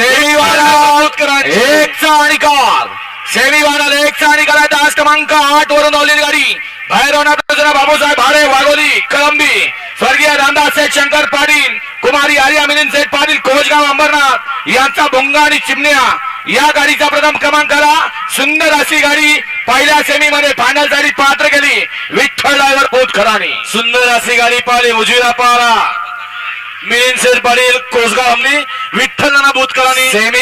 सेमीवाला एकचा निकाल सेमीवाला एकचा निकाल आहे तास क्रमांक आठ वरून धावलेली गाडी. भैरवनाथ प्रसन्न बाबूसाहेब भाडे वाघोली कळंबी. स्वर्गीय रामदास सेठ शंकर पाटील कुमारी आर्या मिलिंद सेठ पाटील कोचगाव अंबरनाथ. यांचा भुंगा आणि चिमण्या. या गाडीचा प्रथम क्रमांक आला. सुंदर अशी गाडी. पहिल्या सेमी मध्ये फायनलसाठी पात्र केली. विठ्ठल ड्रायव्हर बोध खराणी सुंदर अशी गाडी पाहिली. उजवीला पाहला मिलिंद सेठ पाटील कोसगाव हमली विठ्ठल नाना भूतकरांनी सेमी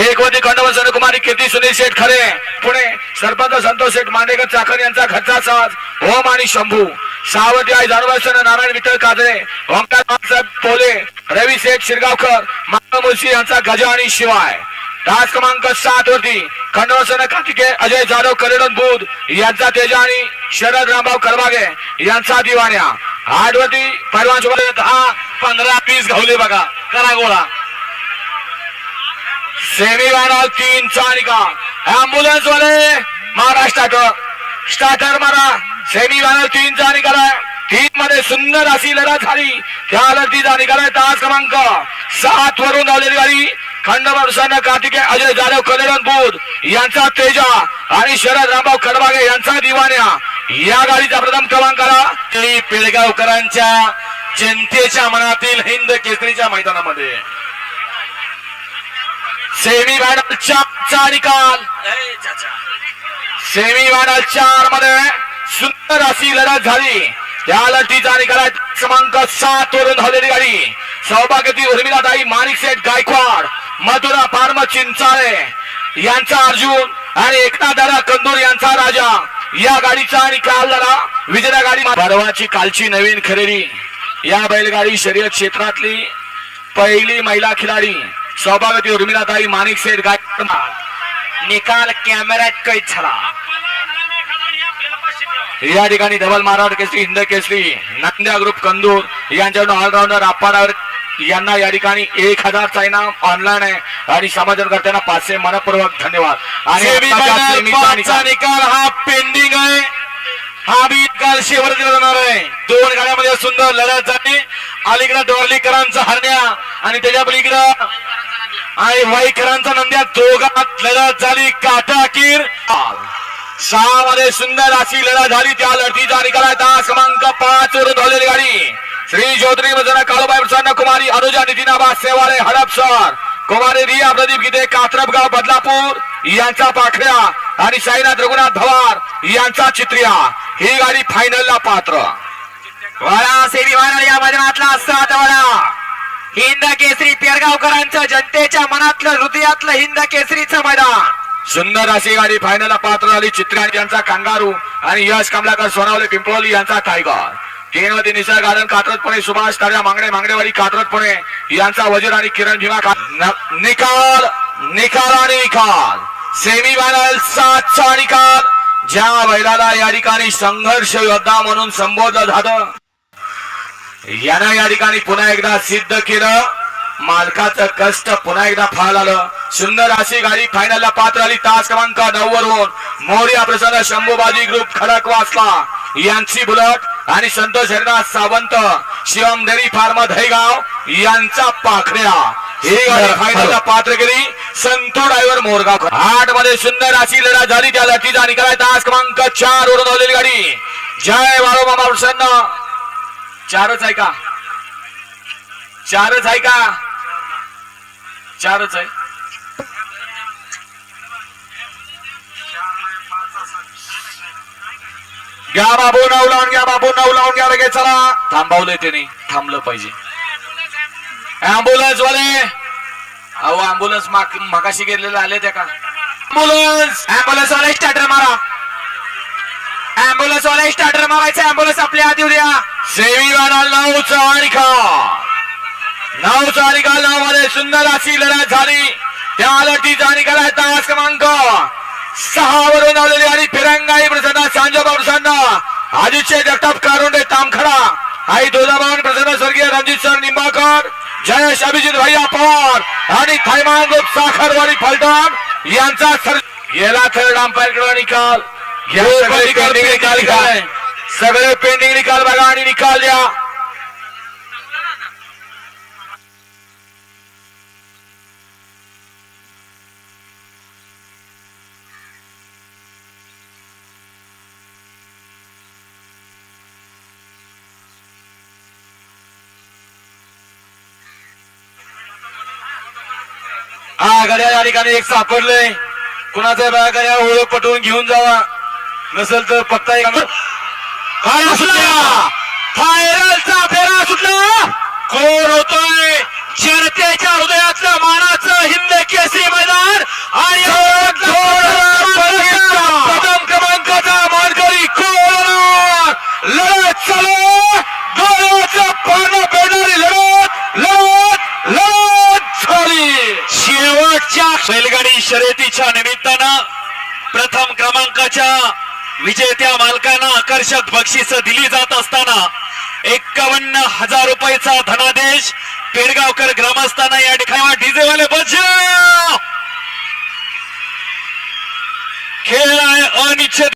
एक होती खंडवन कुमारी कीर्ती सुनील शेठ खरे. पुणे सरपंच संतोष शेठ मांडेकर चाकण यांचा घरचा साज ओम आणि शंभू. सावती आई जानूबाई नारायण विठ्ठल काजळे ओंकार पोले रवी शेठ शिरगावकर मानव मुळशी यांचा गजा आणि शिवाय. तास क्रमांक सात वरती खंडवसन कार्तिके अजय जाधव कलेडन बुध यांचा तेजा आणि शरद रामभाऊ करबागे यांचा दिवाण्या. आठ वरती पैलवान दहा पंधरा वीस घावले बघा. करा गोळा. सेमी फायनल तीन चा निकाल. अँब्युलन्स वाले महाराष्ट्र स्टार्टर. स्टार्टर मारा. सेमी फायनल तीन चा निकाल आहे. तीन मध्ये सुंदर अशी लढत झाली. त्या लढतीचा निकाल आहे तास क्रमांक सात वरून धावलेली गाडी. खंडोबा प्रसन्न कार्तिके अजय जाधव कलेरन बोध यांचा तेजा आणि शरद रामभाऊ खडबागे यांचा दिवाण्या. या गाडीचा प्रथम क्रमांक आला. मंडळी पेडगावकरांच्या जनतेच्या मनातील हिंद केसरीच्या मैदानामध्ये. सेमी फायनल चा निकाल. सेमी फायनल चारमध्ये सुंदर अशी लढत झाली. त्या लढतीचा निकाल आहे. क्रमांक सात वरून धावलेली गाडी. सौभाग्यती उर्मिलाताई माणिक सेठ गायकवाड मथुरा फार्म चिंचाळे यांचा अर्जुन आणि एकनाथ दादा कंदूर यांचा राजा. या गाडीचा निकाल झाला विजेता गाडी परवाची कालची नवीन खरेदी. या बैलगाडी शर्यत क्षेत्रातली पहिली महिला खिलाडी सौभाग्यती उर्मिलाताई माणिक सेठ गायकवाड निकाल कॅमेऱ्यात कैद झाला. या ठिकाणी धवल महाराज केसरी हिंद केसरी नांद्या ग्रुप कंदूर यांच्याकडून ऑलराऊंडर आप्पाडावर यांना या ठिकाणी एक हजारचा इनाम ऑनलाईन आहे. आणि समाजकर्त्यांना पाचशे मनपूर्वक धन्यवाद. आणि निकाल. हा पेंडिंग आहे. हा बी निकाल शेवट दिला जाणार आहे. दोन गाड्यामध्ये सुंदर लढत झाली. अलीकडे डोरलीकरांचा हरण्या आणि त्याच्या पलीकडं आणि वाईकरांचा नंद्या दोघात लढत झाली. काटाकीर सहा मध्ये सुंदर अशी लढत झाली. त्या लढतीचा निकाल आहे. तास क्रमांक पाच वरून धावलेली गाडी. श्री ज्योतिरी काळूबाई प्रसन्न कुमारी अनुजा नितीनाबा सेवाळे हडपसर. कुमारी रिया प्रदीप गीते कात्रपगाव बदलापूर यांचा पाखऱ्या आणि साईनाथ रघुनाथ भवार यांचा चित्रिया. ही गाडी फायनलला पात्र. वळा सेमी फायनल या मैदानातला सात वळा हिंद केसरी पेरगावकरांचं जनतेच्या मनातलं हृदयातलं हिंद केसरीचं मैदान. सुंदर अशी गाडी फायनलला पात्र झाली. चित्रा यांचा कांगारू आणि यश कमलाकर सोनावले पिंपळवली यांचा टायगर केनवती निसर्ग गार्डन कात्रज पुणे सुभाष ताऱ्या मांगडे मांगडेवाडी कात्रज पुणे यांचा वजीर आणि किरण भीमा निकाल निकाल आणि निकाल. सेमी फायनल सातचा निकाल. ज्या बैलाला या ठिकाणी संघर्ष योद्धा म्हणून संबोधलं झालं यानं या ठिकाणी पुन्हा एकदा सिद्ध केलं. मालकाचं कष्ट पुन्हा एकदा फळ आलं. सुंदर अशी गाडी फायनलला पात्र आली. तास क्रमांक नऊ वरून मोर्या प्रसन्न शंभूबाजी ग्रुप खडक वाचला यांची बुलट आणि संतोष हरिनाथ सावंत शिवम डेरी फार्म दहेगाव यांचा पाखऱ्या. ही गाडी फायनलला पात्र केली. संतो ड्रायव्हर मोरगाव. आठमध्ये सुंदर अशी लढा झाली. त्या लढतीचा निकाल आहे. तास क्रमांक चार वरून धावलेली गाडी. जय बाळोमामा प्रसन्न. चारच आहे का? चारच आहे का? चारच आहे. घ्या बाबू नाव लावून घ्या बाबू नाव लावून घ्या लगेच चला. थांबवलंय त्याने थांबलं पाहिजे. अँबुलन्स वाले. अहो अँबुलन्स मगाशी गेलेले आले त्या का अँबुलन्स अँबुलन्स वाले स्टार्टर मारा. अँबुलन्स वाले स्टार्टर मारायचं. अँबुलन्स आपल्या आत उद्या. द्या सेवी नऊ नऊचा निकाल नऊचा निकाल नावामध्ये सुंदर अशी लढत झाली. त्या लढतीचा निकाल आहे तास क्रमांक सहा वरून आलेली आणि फिरंगा आदित्य जगताप कारोंडे तामखडा आई दोदाबान प्रसन्न स्वर्गीय रणजित सर निंबाकर जयेश अभिजित भैया पवार आणि थैमान साखरवाडी फलटण यांचा सर गेला थर्ड अंपायर निकाल. घ्या सगळे पेंडिंग निकाल बघा आणि निकाल द्या. बघा या ठिकाणी एक सापडलंय. कुणाचा बघा गाड्या ओळख पटवून घेऊन जावा. नसेल तर पत्ता एक काय सुटला. फायरलचा फेरा सुटला. कोण होतोय? जनतेच्या हृदयातलं मानाचं हिंद केसरी मैदान आणि प्रथम क्रमांकाचा मानकरी कोण होणार? लढत चालू डोळ्याचं पानं पेरणारी लढत लढत लढत झाली शेवटच्या बैलगाडी शर्यतीच्या निमित्तानं प्रथम क्रमांकाच्या विजेत्या मालकांना आकर्षक बक्षीस दिली जात असताना एक्कावन्न हजार रुपयाचा धनादेश पेडगावकर ग्रामस्थांना या ठिकाणी डीजे वाले बजाव खेळ आहे अनिश्चित